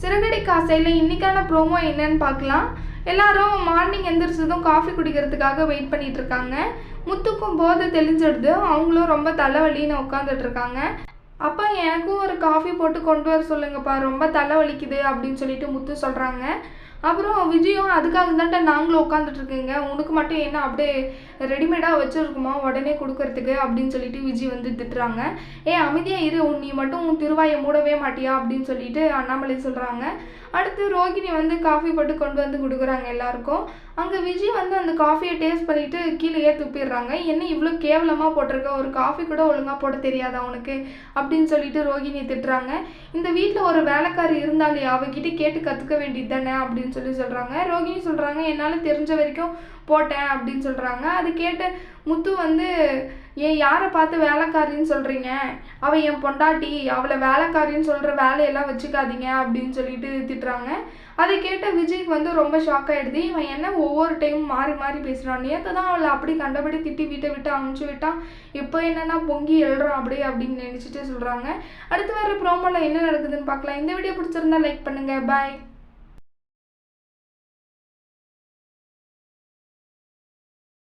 சிறுகடி காசையில் இன்னைக்கான ப்ரோமோ என்னன்னு பார்க்கலாம். எல்லாரும் மார்னிங் எந்திரிச்சதும் காஃபி குடிக்கிறதுக்காக வெயிட் பண்ணிட்டு இருக்காங்க. முத்துக்கும் போதை தெளிஞ்சிடுது. அவங்களும் ரொம்ப தலைவலின்னு உட்காந்துட்டு இருக்காங்க. அப்பா எனக்கும் ஒரு காஃபி போட்டு கொண்டு வர சொல்லுங்கப்பா. ரொம்ப தலை வலிக்குது அப்படின்னு சொல்லிட்டு முத்து சொல்கிறாங்க அப்புறம் விஜயும் அதுக்காக தான்டா நாங்களும் உட்காந்துட்டுருக்கோங்க உனக்கு மட்டும் என்ன அப்படியே ரெடிமேடாக வச்சுருக்குமா? உடனே கொடுக்கறதுக்கு அப்படின்னு சொல்லிட்டு விஜய் வந்து திட்டுறாங்க. ஏ அமைதியாக இரு. உன் நீ மட்டும் உன் திருவாயை மூடவே மாட்டியா? அப்படின்னு சொல்லிட்டு அண்ணாமலை சொல்கிறாங்க அடுத்து ரோகிணி வந்து காஃபி போட்டு கொண்டு வந்து கொடுக்குறாங்க எல்லாருக்கும். அங்கே விஜய் வந்து அந்த காஃபியை டேஸ்ட் பண்ணிவிட்டு கீழேயே துப்பிடுறாங்க. என்ன இவ்வளோ கேவலமாக போட்டிருக்க? ஒரு காஃபி கூட ஒழுங்காக போட தெரியாதா உனக்கு? அப்படின்னு சொல்லிட்டு ரோகிணி திட்டுறாங்க. இந்த வீட்டில் ஒரு வேலைக்காரி இருந்தாலே அவகிட்ட கேட்டு கற்றுக்க வேண்டியது தானே அப்படின்னு அப்படின்னு சொல்லி சொல்கிறாங்க ரோகிணி சொல்கிறாங்க என்னால் தெரிஞ்ச வரைக்கும் போட்டேன் அப்படின்னு சொல்கிறாங்க அது கேட்டு முத்து வந்து ஏன் யாரை பார்த்து வேலைக்காரின்னு சொல்கிறீங்க அவள் என் பொண்டாட்டி. அவளை வேலைக்காரின்னு சொல்கிற வேலையெல்லாம் வச்சுக்காதீங்க அப்படின்னு சொல்லிட்டு திட்டுறாங்க. அதை கேட்ட விஜய்க்கு வந்து ரொம்ப ஷாக் ஆகிடுது இவன் என்ன ஒவ்வொரு டைம் மாறி மாறி பேசுகிறான் நேற்று தான் அவளை அப்படி கண்டபடி திட்டி வீட்டை விட்டு அமுச்சு விட்டான். இப்போ என்னென்னா பொங்கி எழுறான் அப்படி அப்படின்னு நினச்சிட்டு சொல்கிறாங்க அடுத்து வர ப்ரோமோவில் என்ன நடக்குதுன்னு பார்க்கலாம். இந்த வீடியோ பிடிச்சிருந்தா லைக் பண்ணுங்கள் பாய்